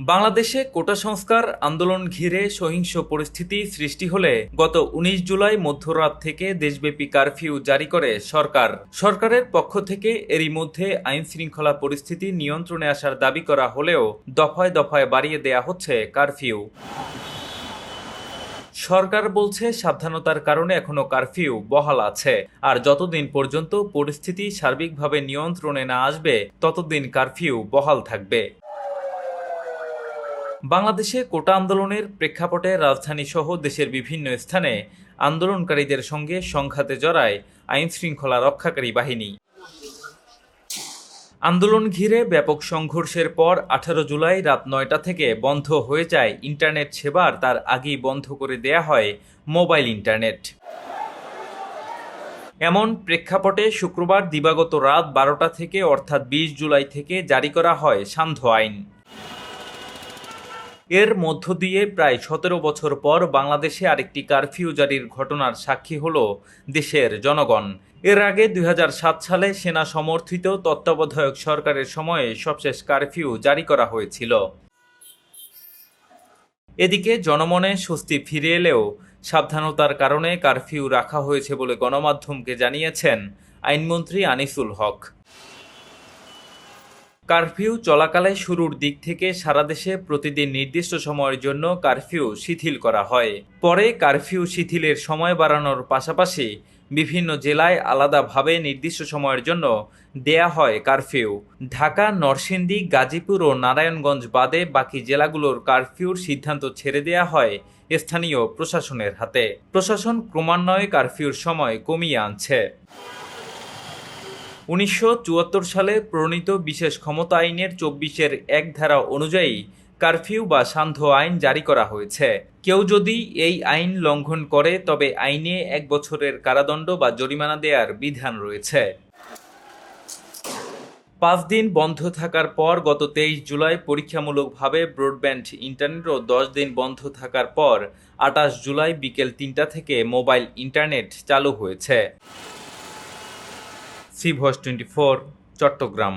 বাংলাদেশে কোটা সংস্কার, আন্দোলন ঘিরে সহিংস পরিস্থিতি সৃষ্টি হলে গত উনিশ জুলাই মধ্যরাত থেকে দেশব্যাপী কারফিউ জারি করে সরকার। সরকারের পক্ষ থেকে এরই মধ্যে আইন শৃঙ্খলা পরিস্থিতি নিয়ন্ত্রণে আসার দাবি করা হলেও দফায় দফায় বাড়িয়ে দেয়া হচ্ছে কারফিউ। সরকার বলছে সাবধানতার কারণে এখনও কারফিউ বহাল আছে। আর যতদিন পর্যন্ত পরিস্থিতি সার্বিকভাবে নিয়ন্ত্রণে না আসবে, ততদিন কারফিউ বহাল থাকবে। বাংলাদেশে কোটা আন্দোলনের প্রেক্ষাপটে রাজধানী সহ দেশের বিভিন্ন স্থানে আন্দোলনকারীদের সঙ্গে সংঘাতে জড়ায় আইন শৃঙ্খলা রক্ষাকারী বাহিনী। আন্দোলন ঘিরে ব্যাপক সংঘর্ষের পর আঠারো জুলাই রাত নয়টা থেকে বন্ধ হয়ে যায় ইন্টারনেট সেবার তার আগেই বন্ধ করে দেয়া হয় মোবাইল ইন্টারনেট। এমন প্রেক্ষাপটে শুক্রবার দিবাগত রাত বারোটা থেকে অর্থাৎ বিশ জুলাই থেকে জারি করা হয় সান্ধ্য আইন। এর মধ্য দিয়ে প্রায় সতেরো বছর পর বাংলাদেশে আরেকটি কারফিউ জারির ঘটনার সাক্ষী হল দেশের জনগণ। এর আগে দুই হাজার সাত সালে সেনা সমর্থিত তত্ত্বাবধায়ক সরকারের সময়ে সবশেষ কারফিউ জারি করা হয়েছিল। এদিকে জনমনে স্বস্তি ফিরে এলেও সাবধানতার কারণে কারফিউ রাখা হয়েছে বলে গণমাধ্যমকে জানিয়েছেন আইনমন্ত্রী আনিসুল হক। কারফিউ চলাকালে শুরুর দিক থেকে সারা দেশে প্রতিদিন নির্দিষ্ট সময়ের জন্য কারফিউ শিথিল করা হয়। পরে কারফিউ শিথিলের সময় বাড়ানোর পাশাপাশি বিভিন্ন জেলায় আলাদাভাবে নির্দিষ্ট সময়ের জন্য দেয়া হয় কারফিউ। ঢাকা, নরসিংদী, গাজীপুর ও নারায়ণগঞ্জ বাদে বাকি জেলাগুলোর কারফিউর সিদ্ধান্ত ছেড়ে দেয়া হয় স্থানীয় প্রশাসনের হাতে। প্রশাসন ক্রমান্বয়ে কারফিউর সময় কমিয়ে আনছে। উনিশশো চুয়াত্তর সালে প্রণীত বিশেষ ক্ষমতা আইনের চব্বিশের এক ধারা অনুযায়ী কারফিউ বা সান্ধ্য আইন জারি করা হয়েছে। কেউ যদি এই আইন লঙ্ঘন করে, তবে আইনে এক বছরের কারাদণ্ড বা জরিমানা দেওয়ার বিধান রয়েছে। পাঁচ দিন বন্ধ থাকার পর গত তেইশ জুলাই পরীক্ষামূলকভাবে ব্রডব্যান্ড ইন্টারনেটও দশ দিন বন্ধ থাকার পর আটাশ জুলাই বিকেল তিনটা থেকে মোবাইল ইন্টারনেট চালু হয়েছে। C voice twenty four Chattogram